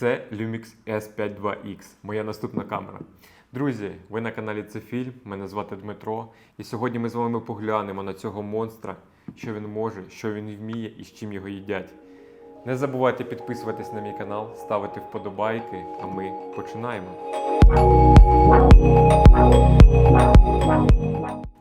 Це Lumix S52X, моя наступна камера. Друзі, ви на каналі Це Фільм. Мене звати Дмитро. І сьогодні ми з вами поглянемо на цього монстра, що він може, що він вміє і з чим його їдять. Не забувайте підписуватись на мій канал, ставити вподобайки, а ми починаємо.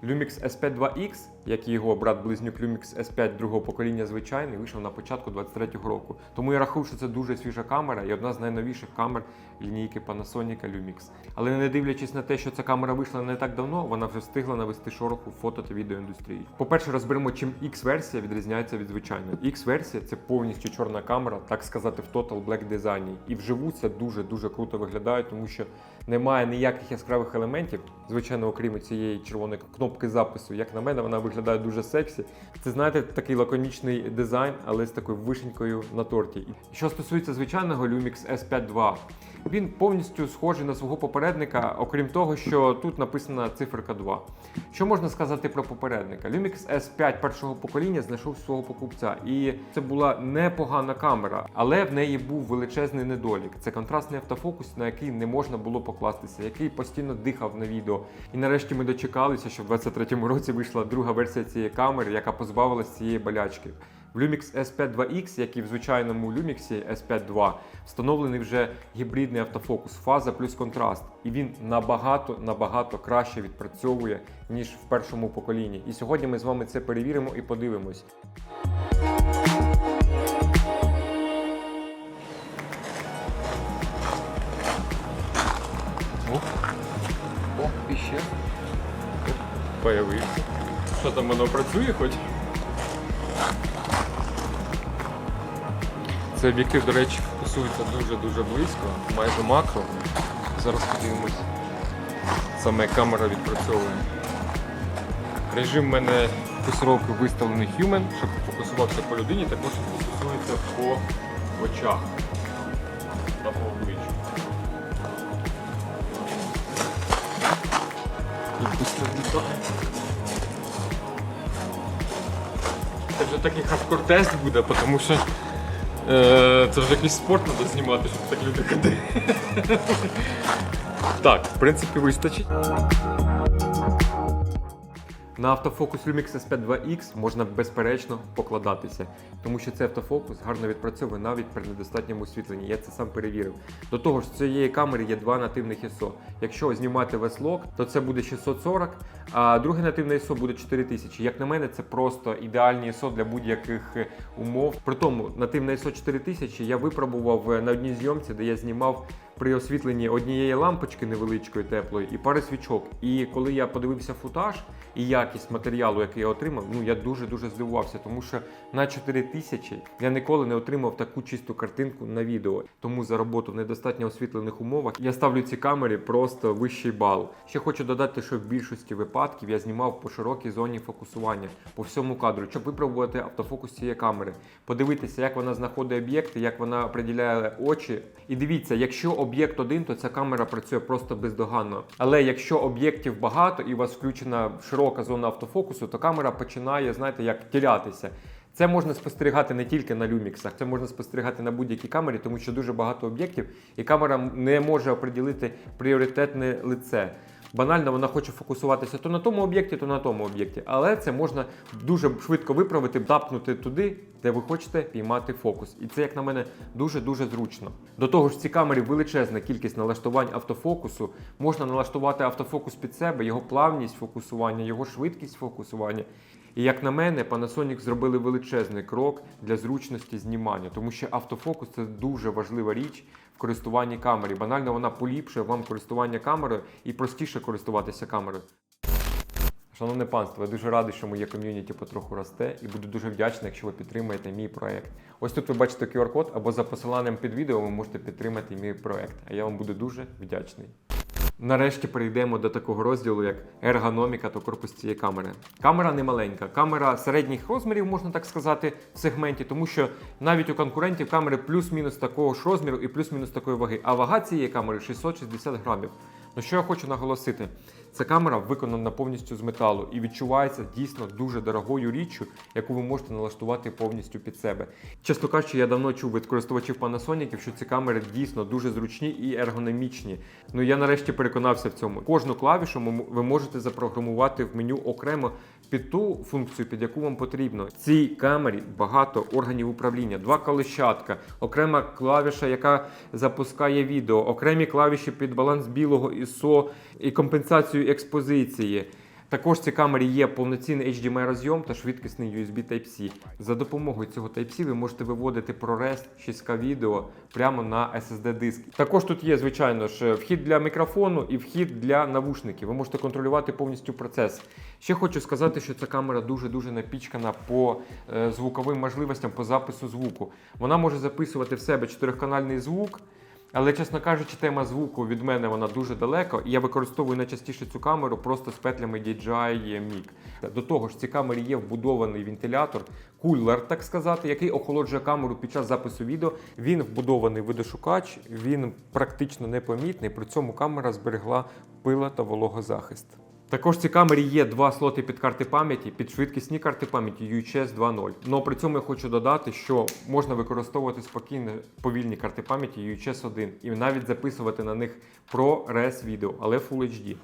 Lumix S5 2X, як і його брат-близнюк Lumix S5 другого покоління звичайний, вийшов на початку 23-го року. Тому я рахую, що це дуже свіжа камера і одна з найновіших камер лінійки Panasonic Lumix. Але не дивлячись на те, що ця камера вийшла не так давно, вона вже встигла навести шороху фото та відеоіндустрії. По-перше, розберемо, чим X-версія відрізняється від звичайної. X-версія це повністю чорна камера, так сказати, в Total Black дизайні. І вживу це дуже-дуже круто виглядає, тому що немає ніяких яскравих елементів, звичайно, окрім цієї червоної кнопки запису. Як на мене, вона виглядає дуже сексі. Це знаєте, такий лаконічний дизайн, але з такою вишенькою на торті. Що стосується звичайного Lumix S5 II, він повністю схожий на свого попередника, окрім того, що тут написана циферка 2. Що можна сказати про попередника? Lumix S5 першого покоління знайшов свого покупця, і це була непогана камера, але в неї був величезний недолік. Це контрастний автофокус, на який не можна було покластися, який постійно дихав на відео. І нарешті ми дочекалися, що в 23-му році вийшла друга версія цієї камери, яка позбавилась цієї болячки. В Lumix S5 2X, як і в звичайному Lumix S5 II, встановлений вже гібридний автофокус, фаза плюс контраст. І він набагато набагато краще відпрацьовує, ніж в першому поколінні. І сьогодні ми з вами це перевіримо і подивимось. О, і ще. Появився. Що там воно працює хоч? Цей об'єктив, до речі, фокусується дуже-дуже близько, майже макро. Зараз подивимось. Саме камера відпрацьовує. Режим в мене фокусировки виставлений Human, щоб фокусувався по людині, також фокусується по очах та по обличчю. Це вже такий хардкор-тест буде, тому що це вже якийсь спорт треба знімати, щоб так люди ходили. Так, в принципі, вистачить. На автофокус Lumix S5 2X можна безперечно покладатися, тому що цей автофокус гарно відпрацьовує навіть при недостатньому освітленні. Я це сам перевірив. До того ж, з цієї камери є два нативних ISO. Якщо знімати веслог, то це буде 640, а друге нативне ISO буде 4000. Як на мене, це просто ідеальні ISO для будь-яких умов. При тому нативне ISO 4000 я випробував на одній зйомці, де я знімав при освітленні однієї лампочки невеличкої теплої і пари свічок. І коли я подивився футаж і якість матеріалу, який я отримав, ну я дуже дуже здивувався, тому що на 4 тисячі я ніколи не отримав таку чисту картинку на відео. Тому за роботу в недостатньо освітлених умовах я ставлю ці камері просто вищий бал. Ще хочу додати, що в більшості випадків я знімав по широкій зоні фокусування по всьому кадру, щоб випробувати автофокус цієї камери, подивитися, як вона знаходить об'єкти, як вона приділяє очі. І дивіться, якщо об'єкт один, то ця камера працює просто бездоганно. Але якщо об'єктів багато і у вас включена широка зона автофокусу, то камера починає, знаєте, як тілятися. Це можна спостерігати не тільки на люміксах, це можна спостерігати на будь-якій камері, тому що дуже багато об'єктів, і камера не може оприділити пріоритетне лице. Банально вона хоче фокусуватися то на тому об'єкті, то на тому об'єкті. Але це можна дуже швидко виправити, тапнути туди, де ви хочете піймати фокус. І це, як на мене, дуже-дуже зручно. До того ж, в цій камері величезна кількість налаштувань автофокусу. Можна налаштувати автофокус під себе, його плавність фокусування, його швидкість фокусування. І як на мене, Panasonic зробили величезний крок для зручності знімання, тому що автофокус це дуже важлива річ користуванні камері. Банально вона поліпшує вам користування камерою і простіше користуватися камерою. Шановне панство, я дуже радий, що моє ком'юніті потроху росте, і буду дуже вдячний, якщо ви підтримаєте мій проект. Ось тут ви бачите QR-код або за посиланням під відео ви можете підтримати мій проект. А я вам буду дуже вдячний. Нарешті перейдемо до такого розділу, як ергономіка та корпус цієї камери. Камера не маленька, камера середніх розмірів, можна так сказати, в сегменті, тому що навіть у конкурентів камери плюс-мінус такого ж розміру і плюс-мінус такої ваги. А вага цієї камери 660 грамів. Ну що я хочу наголосити? Ця камера виконана повністю з металу і відчувається дійсно дуже дорогою річчю, яку ви можете налаштувати повністю під себе. Чесно кажучи, я давно чув від користувачів Panasonic, що ці камери дійсно дуже зручні і ергономічні. Ну я нарешті переконався в цьому. Кожну клавішу ви можете запрограмувати в меню окремо під ту функцію, під яку вам потрібно. В цій камері багато органів управління, два колещатка, окрема клавіша, яка запускає відео, окремі клавіші під баланс білого ISO і компенсацію експозиції. Також в цій камері є повноцінний HDMI розйом та швидкісний USB Type-C. За допомогою цього Type-C ви можете виводити ProRes 6K відео прямо на SSD диск. Також тут є, звичайно ж, вхід для мікрофону і вхід для навушників. Ви можете контролювати повністю процес. Ще хочу сказати, що ця камера дуже-дуже напічкана по е, звуковим можливостям по запису звуку. Вона може записувати в себе чотириканальний звук. Але, чесно кажучи, тема звуку від мене вона дуже далеко, і я використовую найчастіше цю камеру просто з петлями DJI Mic. До того ж, в цій камері є вбудований вентилятор, кулер, так сказати, який охолоджує камеру під час запису відео. Він вбудований видошукач, він практично непомітний. При цьому камера зберегла пила та вологозахист. Також в цій камері є два слоти під карти пам'яті, під швидкісні карти пам'яті UHS 2.0. Но при цьому я хочу додати, що можна використовувати спокійно повільні карти пам'яті UHS 1 і навіть записувати на них ProRes відео, але Full HD.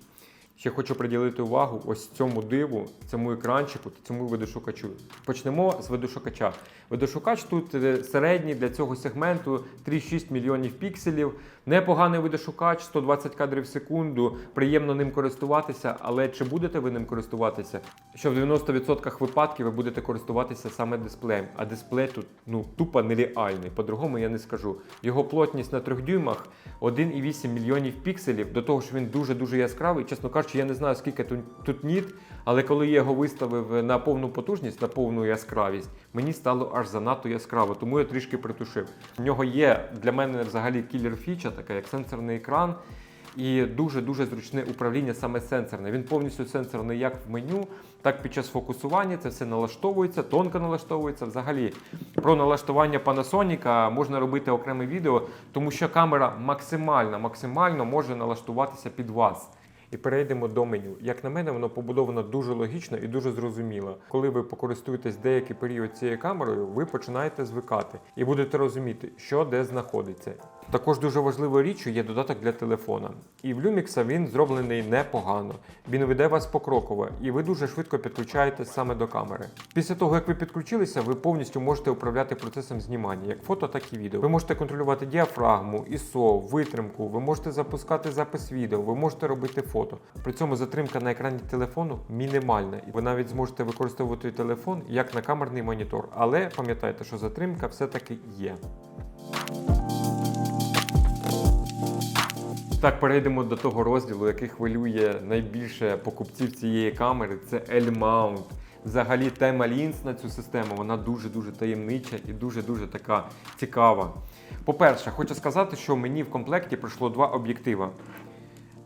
Ще хочу приділити увагу ось цьому диву, цьому екранчику та цьому видошукачу. Почнемо з видошукача. Видошукач тут е, середній для цього сегменту 3,6 мільйонів пікселів. Непоганий видошукач, 120 кадрів в секунду. Приємно ним користуватися, але чи будете ви ним користуватися? Що в 90% випадків ви будете користуватися саме дисплеєм, а дисплей тут ну тупо нереальний. По-другому я не скажу. Його плотність на 3 дюймах 1,8 мільйонів пікселів. До того ж він дуже дуже яскравий. Чесно кажучи, я не знаю скільки тут, тут ніт, але коли я його виставив на повну потужність, на повну яскравість, мені стало аж занадто яскраво, тому я трішки притушив. В нього є для мене взагалі кілер фіча, така як сенсорний екран. І дуже-дуже зручне управління саме сенсорне. Він повністю сенсорний як в меню, так під час фокусування. Це все налаштовується, тонко налаштовується. Взагалі про налаштування Panasonic можна робити окреме відео, тому що камера максимально, максимально може налаштуватися під вас. І перейдемо до меню. Як на мене, воно побудовано дуже логічно і дуже зрозуміло. Коли ви покористуєтесь деякий період цією камерою, ви починаєте звикати і будете розуміти, що де знаходиться. Також дуже важливою річчю є додаток для телефона. І в Lumix він зроблений непогано. Він веде вас покроково, і ви дуже швидко підключаєтесь саме до камери. Після того, як ви підключилися, ви повністю можете управляти процесом знімання, як фото, так і відео. Ви можете контролювати діафрагму, ISO, витримку, ви можете запускати запис відео, ви можете робити фото. При цьому затримка на екрані телефону мінімальна, і ви навіть зможете використовувати телефон як на камерний монітор. Але пам'ятайте, що затримка все-таки є. Так, перейдемо до того розділу, який хвилює найбільше покупців цієї камери. Це L-Mount. Взагалі тема лінз на цю систему вона дуже-дуже таємнича і дуже-дуже така цікава. По-перше, хочу сказати, що мені в комплекті прийшло два об'єктива.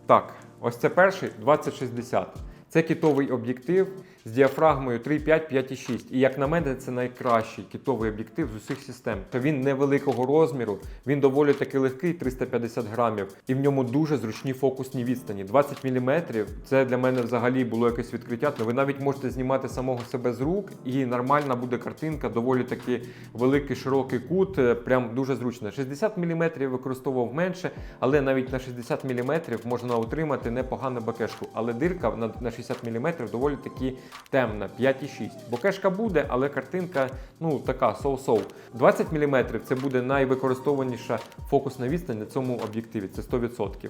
Так, ось це перший 2060. Це кітовий об'єктив з діафрагмою 3,5, 5,6. І як на мене, це найкращий кітовий об'єктив з усіх систем. То Він невеликого розміру, він доволі таки легкий, 350 грамів, і в ньому дуже зручні фокусні відстані. 20 мм це для мене взагалі було якесь відкриття. Ну, ви навіть можете знімати самого себе з рук, і нормальна буде картинка, доволі таки великий широкий кут, е, прям дуже зручно. 60 мм використовував менше, але навіть на 60 мм можна отримати непогану бакешку. Але дирка на 60 мм доволі таки темна, 5,6. Бокешка буде, але картинка ну така соу-соу. 20 мм це буде найвикористованіша фокусна відстань на цьому об'єктиві. Це 100%.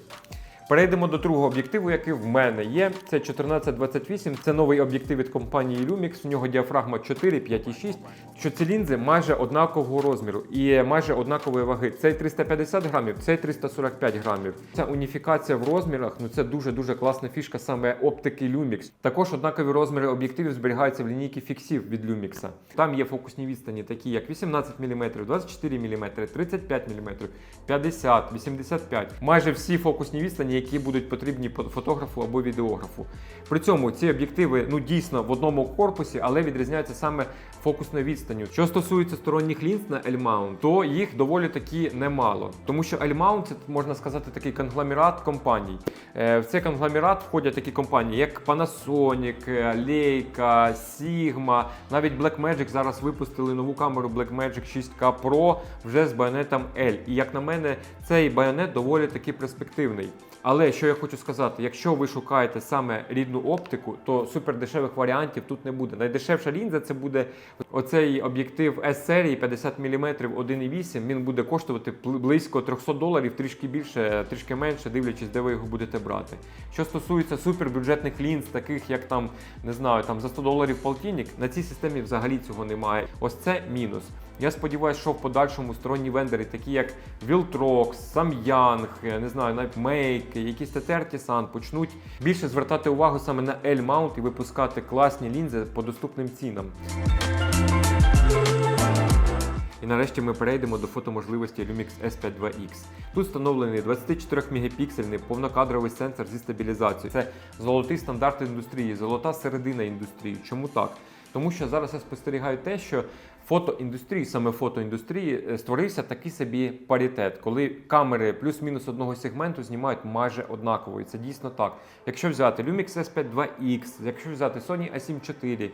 Перейдемо до другого об'єктиву, який в мене є. Це 1428. Це новий об'єктив від компанії Lumix. В нього діафрагма 4, 5,6. Що ці лінзи майже однакового розміру і майже однакової ваги. Цей 350 грамів, цей 345 грамів. Ця уніфікація в розмірах ну це дуже дуже класна фішка саме оптики Lumix. Також однакові розміри об'єктивів зберігаються в лінійці фіксів від Lumix. Там є фокусні відстані, такі як 18 мм, 24 мм, 35 мм, 50, 85. Майже всі фокусні відстані, які будуть потрібні фотографу або відеографу. При цьому ці об'єктиви ну дійсно в одному корпусі, але відрізняються саме фокусною відстанню. Що стосується сторонніх лінз на L-mount, то їх доволі таки немало. Тому що L-mount це можна сказати такий конгломерат компаній. Е, В цей конгломерат входять такі компанії, як Panasonic, е, Leica, Sigma, навіть Blackmagic зараз випустили нову камеру Blackmagic 6K Pro вже з байонетом L. І як на мене, цей байонет доволі таки перспективний. Але що я хочу сказати, якщо ви шукаєте саме рідну оптику, то супердешевих варіантів тут не буде. Найдешевша лінза це буде оцей об'єктив S-серії 50 мм 1,8. Він буде коштувати близько 300 доларів, трішки більше, трішки менше, дивлячись, де ви його будете брати. Що стосується супербюджетних лінз, таких як там, не знаю, там за 100 доларів полтинник, на цій системі взагалі цього немає. Ось це мінус. Я сподіваюся, що в подальшому сторонні вендори, такі як Viltrox, Samyang, не знаю, навіть Make, якісь Tetertisan, почнуть більше звертати увагу саме на L-mount і випускати класні лінзи по доступним цінам. І нарешті ми перейдемо до фотоможливості Lumix S52X. Тут встановлений 24 мегапіксельний повнокадровий сенсор зі стабілізацією. Це золотий стандарт індустрії, золота середина індустрії. Чому так? Тому що зараз я спостерігаю те, що фотоіндустрії, саме фотоіндустрії, е, створився такий собі паритет, коли камери плюс-мінус одного сегменту знімають майже однаково. І це дійсно так. Якщо взяти Lumix S52X, якщо взяти Sony A7 IV,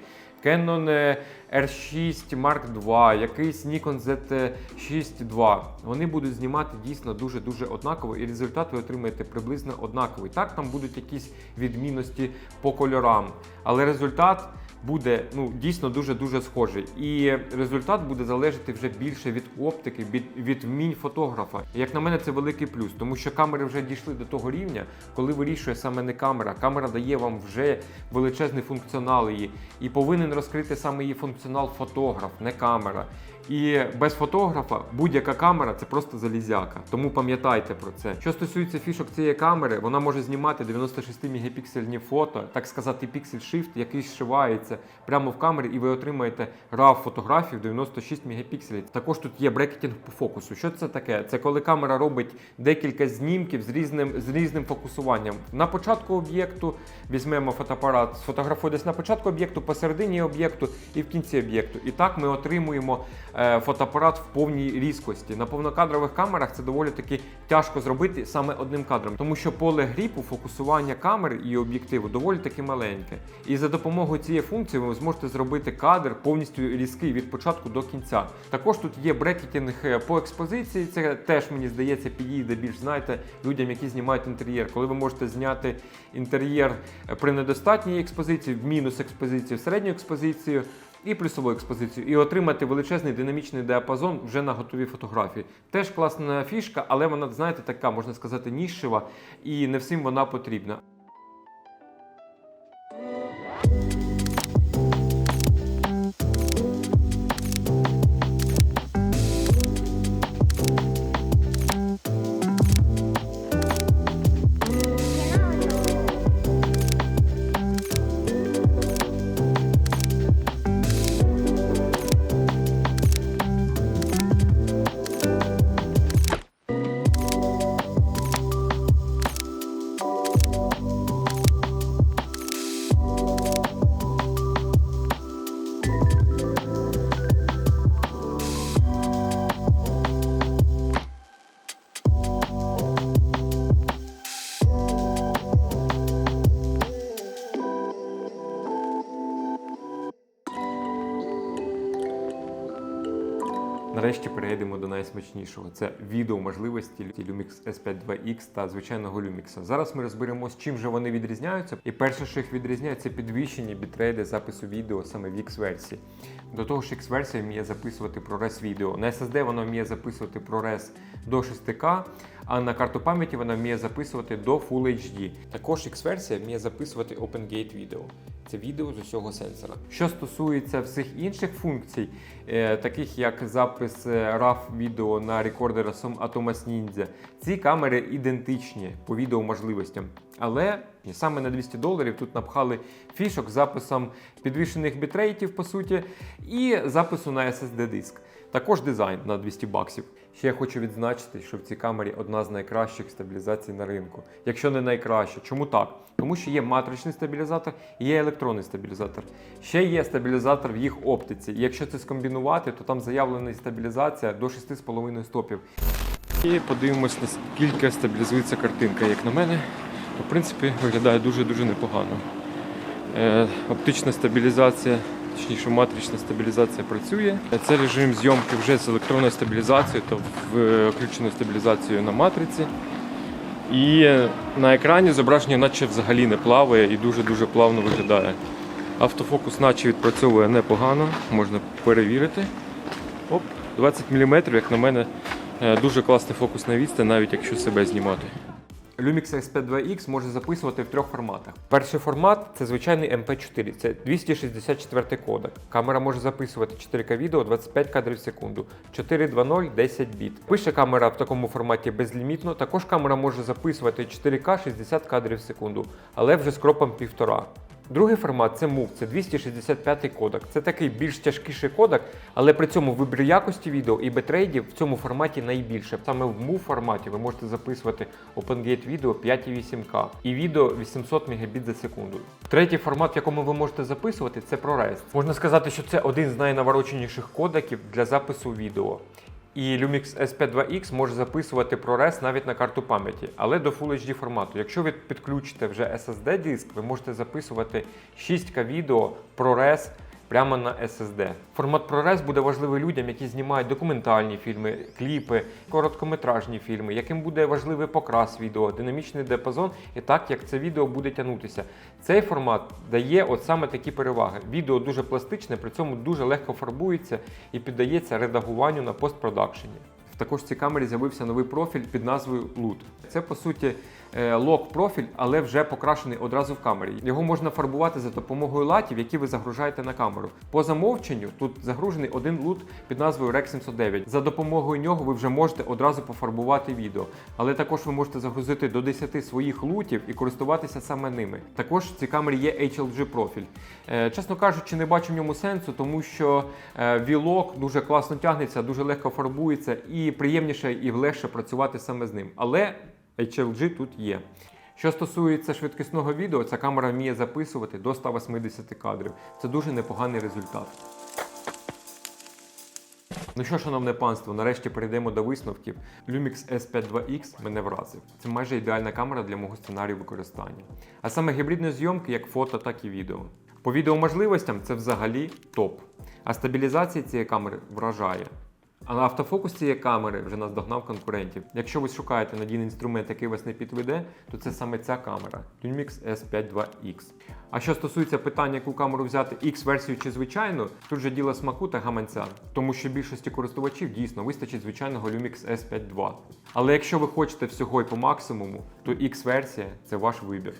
Canon е, R6 Mark II, якийсь Nikon Z6 II, вони будуть знімати дійсно дуже-дуже однаково, і результат ви отримаєте приблизно однаковий. Так, там будуть якісь відмінності по кольорам, але результат буде ну дійсно дуже дуже схожий. І результат буде залежати вже більше від оптики, від, від вмінь фотографа. Як на мене, це великий плюс, тому що камери вже дійшли до того рівня, коли вирішує саме не камера. Камера дає вам вже величезний функціонал її, і повинен розкрити саме її функціонал фотограф, не камера. І без фотографа будь-яка камера це просто залізяка. Тому пам'ятайте про це. Що стосується фішок цієї камери, вона може знімати 96 мегапіксельні фото, так сказати, піксель shift, який зшивається прямо в камері, і ви отримаєте RAW фотографію 96 мегапікселів. Також тут є брекетінг по фокусу. Що це таке? Це коли камера робить декілька знімків з різним з різним фокусуванням. На початку об'єкту візьмемо фотоапарат, сфотографує десь на початку об'єкту, посередині об'єкту і в кінці об'єкту. І так ми отримуємо фотоапарат в повній різкості. На повнокадрових камерах це доволі таки тяжко зробити саме одним кадром, тому що поле гріпу, фокусування камери і об'єктиву доволі таки маленьке. І за допомогою цієї функції ви зможете зробити кадр повністю різкий від початку до кінця. Також тут є брекетінг е, по експозиції. Це теж мені здається підійде більш знаєте людям, які знімають інтер'єр. Коли ви можете зняти інтер'єр е, при недостатній експозиції, в мінус експозицію, в середню експозицію і плюсову експозицію, і отримати величезний динамічний діапазон вже на готові фотографії. Теж класна фішка, але вона, знаєте, така, можна сказати, нішева, і не всім вона потрібна. До. Це відео можливості Lumix S52X та звичайного Lumix. Зараз ми розберемось, чим же вони відрізняються. І перше, що їх відрізняє, це підвищені бітрейди запису відео саме в X-версії. До того ж, X-версія вміє записувати ProRes відео. На SSD вона вміє записувати ProRes до 6К, а на карту пам'яті вона вміє записувати до Full HD. Також X-версія вміє записувати OpenGate відео. Це відео з усього сенсора. Що стосується всіх інших функцій, е, таких як запис е, RAW відео на рекордера Атомас Ninja, ці камери ідентичні по відеоможливостям. Але саме на 200 доларів тут напхали фішок з записом підвищених бітрейтів, по суті, і запису на SSD диск. Також дизайн на 200 баксів. Ще я хочу відзначити, що в цій камері одна з найкращих стабілізацій на ринку. Якщо не найкраща. Чому так? Тому що є матричний стабілізатор і є електронний стабілізатор. Ще є стабілізатор в їх оптиці. І якщо це скомбінувати, то там заявлена стабілізація до 6,5 стопів. І подивимось, наскільки стабілізується картинка. Як на мене, в принципі виглядає дуже-дуже непогано. Е, оптична стабілізація, точніше матрична стабілізація працює. Це режим зйомки вже з електронною стабілізацією, то включеною стабілізацією на матриці. І на екрані зображення наче взагалі не плаває і дуже-дуже плавно виглядає. Автофокус наче відпрацьовує непогано, можна перевірити. Оп, 20 мм, як на мене, е, дуже класний фокус на відстань, навіть якщо себе знімати. Lumix SP2X може записувати в трьох форматах. Перший формат це звичайний MP4, це 264 кодек. Камера може записувати 4К відео 25 кадрів в секунду, 420 10 біт. Пише камера в такому форматі безлімітно. Також камера може записувати 4К 60 кадрів в секунду, але вже з кропом 1,5. Другий формат це MOV, це 265 кодек. Це такий більш тяжкіший кодек, але при цьому вибір якості відео і бетрейдів в цьому форматі найбільше. Саме в MOV форматі ви можете записувати OpenGate відео 5,8К і відео 800 Мбіт за секунду. Третій формат, в якому ви можете записувати, це ProRes. Можна сказати, що це один з найнавороченіших кодеків для запису відео. І Lumix SP2X може записувати ProRes навіть на карту пам'яті, але до Full HD формату. Якщо ви підключите вже SSD диск, ви можете записувати 6К відео ProRes прямо на SSD. Формат ProRes буде важливий людям, які знімають документальні фільми, кліпи, короткометражні фільми, яким буде важливий покрас відео, динамічний диапазон і так, як це відео буде тягнутися. Цей формат дає от саме такі переваги. Відео дуже пластичне, при цьому дуже легко фарбується і піддається редагуванню на постпродакшені. Також цій камері з'явився новий профіль під назвою LUT. Це по суті е, лок-профіль, але вже покрашений одразу в камері. Його можна фарбувати за допомогою латів, які ви загружаєте на камеру. По замовченню тут загружений один лут під назвою REC 709. За допомогою нього ви вже можете одразу пофарбувати відео. Але також ви можете загрузити до 10 своїх лутів і користуватися саме ними. Також в цій камері є HLG профіль. Е, Чесно кажучи, не бачу в ньому сенсу, тому що е, вілок дуже класно тягнеться, дуже легко фарбується і приємніше і легше працювати саме з ним. Але HLG тут є. Що стосується швидкісного відео, ця камера вміє записувати до 180 кадрів. Це дуже непоганий результат. Ну що, шановне панство, нарешті перейдемо до висновків. Lumix S52X мене вразив. Це майже ідеальна камера для мого сценарію використання. А саме гібридної зйомки як фото, так і відео. По відеоможливостям це взагалі топ. А стабілізація цієї камери вражає. А на автофокус цієї камери вже наздогнав конкурентів. Якщо ви шукаєте надійний інструмент, який вас не підведе, то це саме ця камера Lumix S52X. А що стосується питання, яку камеру взяти X-версію чи звичайну, тут же діло смаку та гаманця, тому що більшості користувачів дійсно вистачить звичайного Lumix S52. Але якщо ви хочете всього і по максимуму, то X-версія це ваш вибір.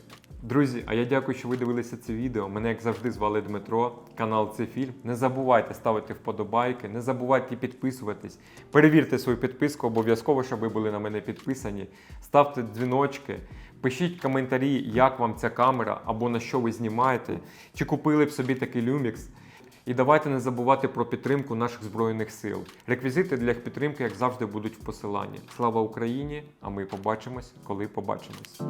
Друзі, а я дякую, що ви дивилися це відео. Мене, як завжди, звали Дмитро, канал Це Фільм. Не забувайте ставити вподобайки, не забувайте підписуватись. Перевірте свою підписку, обов'язково, щоб ви були на мене підписані. Ставте дзвіночки, пишіть коментарі, як вам ця камера або на що ви знімаєте, чи купили б собі такий Lumix. І давайте не забувати про підтримку наших збройних сил. Реквізити для їх підтримки, як завжди, будуть в посиланні. Слава Україні! А ми побачимось, коли побачимось.